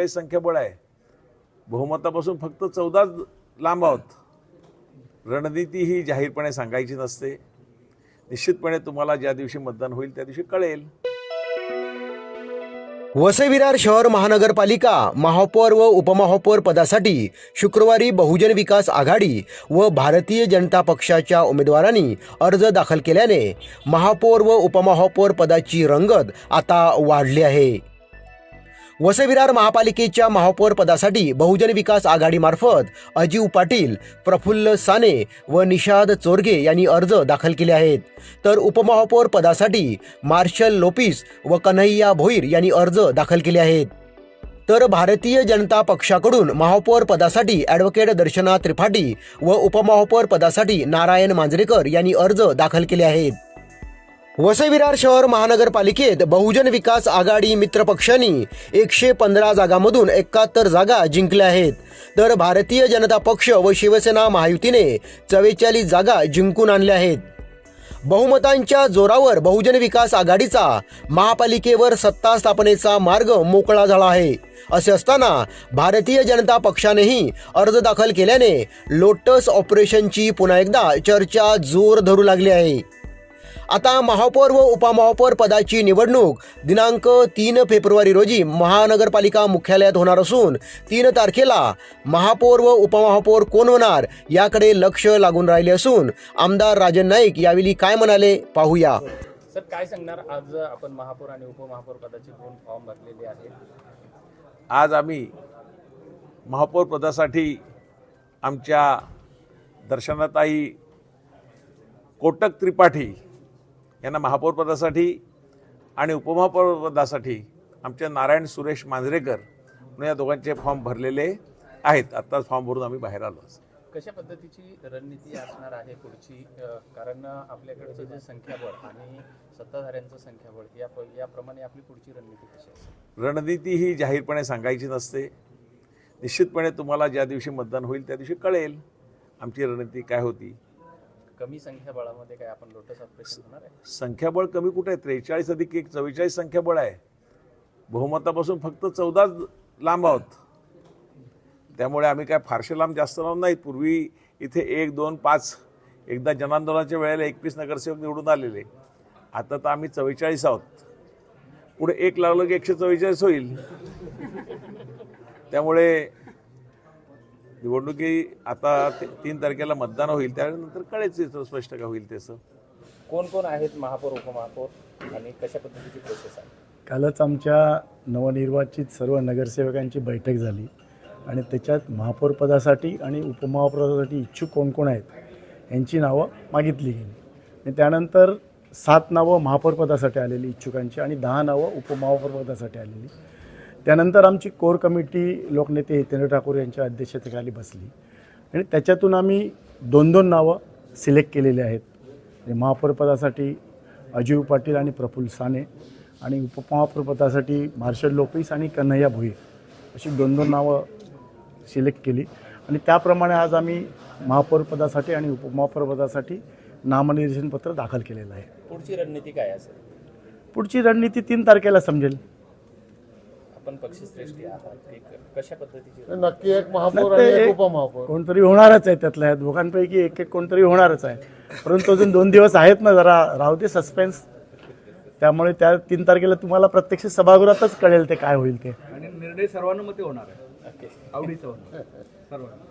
चव्वेचाळीस संख्याबळ आहे. बहुमतापासून फक्त चौदाच लांब आहोत. रणनीती ही जाहीरपणे सांगायची नसते. निश्चितपणे तुम्हाला ज्या दिवशी मतदान होईल त्या दिवशी कळेल. वसई विरार शहर महानगरपालिका महापौर व उपमहापौर पदासाठी शुक्रवारी बहुजन विकास आघाडी व भारतीय जनता पक्षाच्या उमेदवारांनी अर्ज दाखल केल्याने महापौर व उपमहापौर पदाची रंगत आता वाढली आहे. वसविरार महापालिकेच्या महापौर पदासाठी बहुजन विकास आघाडीमार्फत अजीव पाटील प्रफुल्ल साने व निषाद चोरगे यांनी अर्ज दाखल केले आहेत. तर उपमहापौर पदासाठी मार्शल लोपिस व कन्हैया भोईर यांनी अर्ज दाखल केले आहेत. तर भारतीय जनता पक्षाकडून महापौर पदासाठी ॲडव्होकेट दर्शना त्रिपाठी व उपमहापौर पदासाठी नारायण मांजरेकर यांनी अर्ज दाखल केले आहेत. वसविरार शहर महानगरपालिकेत बहुजन विकास आघाडी मित्र पक्षांनी एकशे पंधरा जागांमधून एकाहत्तर जागा जिंकल्या आहेत. तर भारतीय जनता पक्ष व शिवसेना महायुतीने चव्वेचाळीस जागा जिंकून आणल्या आहेत. बहुमतांच्या जोरावर बहुजन विकास आघाडीचा महापालिकेवर सत्ता स्थापनेचा मार्ग मोकळा झाला आहे. असे असताना भारतीय जनता पक्षानेही अर्ज दाखल केल्याने लोटस ऑपरेशनची पुन्हा एकदा चर्चा जोर धरू लागली आहे. आता महापौर व उपमहापौर पदाची निवडणूक दिनांक तीन फेब्रुवारी रोजी महानगरपालिका मुख्यालयात होणार असून तीन तारखेला महापौर व उपमहापौर कोण होणार याकडे लक्ष लागून राहिले असून आमदार राजन नाईक यावेळी काय म्हणाले पाहूया. सर काय सांगणार? आज आपण महापौर आणि उपमहापौर पदाचे दोन फॉर्म भरलेले आहेत. आज आम्ही महापौर पदासाठी आमच्या दर्शनाताई कोटक त्रिपाठी यांना महापौर पदासाठी आणि उपमहापौर पदासाठी आमच्या नारायण सुरेश मांजरेकर म्हणून या दोघांचे फॉर्म भरलेले आहेत. आत्ताच फॉर्म भरून आम्ही बाहेर आलो कशा पद्धतीची रणनीती असणार आहे पुढची? कारण आपल्याकडचं जे संख्याबळ आणि सत्ताधाऱ्यांचं संख्याबळ या याप्रमाणे आपली पुढची रणनीती कशी असेल? रणनीती ही जाहीरपणे सांगायची नसते. निश्चितपणे तुम्हाला ज्या दिवशी मतदान होईल त्या दिवशी कळेल आमची रणनीती काय होती. कमी संख्याबळामध्ये काय आपण लोटस ऑपरेशन होणार आहे? संख्याबळ कमी कुठे आहे? त्रेचाळीस अधिक एक चव्वेचाळीस संख्याबळ आहे. बहुमतापासून फक्त चौदाच लांब आहोत. त्यामुळे आम्ही काय फारसे लांब जास्त लांब नाहीत. पूर्वी इथे एक दोन पाच एकदा जनांदोलनाच्या वेळेला एकवीस नगरसेवक निवडून आलेले. आता तर आम्ही चव्वेचाळीस आहोत. पुढे एक लागलं की एकशे चव्वेचाळीस होईल. त्यामुळे निवडणुकी आता ते- तीन तारखेला मतदान होईल त्यानंतर कळेल त्याचं स्पष्ट का होईल त्याचं कोण कोण आहेत महापौर उपमहापौर आणि कशा पद्धतीची प्रोसेस आहे? कालच आमच्या नवनिर्वाचित सर्व नगरसेवकांची बैठक झाली आणि त्याच्यात महापौर पदासाठी आणि उपमहापौर पदासाठी इच्छुक कोण कोण आहेत यांची नावं मागितली गेली. आणि त्यानंतर सात नावं महापौर पदासाठी आलेली इच्छुकांची आणि दहा नावं उपमहापौर पदासाठी आलेली. त्यानंतर आमची कोर कमिटी लोकनेते हितेंद्र ठाकूर यांच्या अध्यक्षतेखाली बसली. आणि त्याच्यातून आम्ही दोन दोन नावं सिलेक्ट केलेली आहेत. म्हणजे महापौर पदासाठी अजीव पाटील आणि प्रफुल्ल साने आणि उपमहापौर पदासाठी मार्शल लोपिस आणि कन्हैया भोईर अशी दोन दोन नावं सिलेक्ट केली. आणि त्याप्रमाणे आज आम्ही महापौर पदासाठी आणि उपमहापौर पदासाठी नामनिर्देशन पत्र दाखल केलेलं आहे. पुढची रणनीती काय असेल? पुढची रणनीती तीन तारखेला समजेल. आपण पक्षश्रेष्ठी आहात. एक कशा पद्धतीची नक्की एक महापौर आणि एक उपमहापौर. कोणतरी होणारच आहे त्यातल्या दोघांपैकी एक एक कोणतरी होणारच आहे. परंतु अजून दोन दिवस आहेत ना जरा राहू दे सस्पेन्स त्यामुळे त्या तीन तारखेला तुम्हाला प्रत्यक्ष सभागृहातच कळेल ते काय होईल ते. आणि निर्णय सर्वानुमते होणार आहे. आवडीचा होणार सर्वांना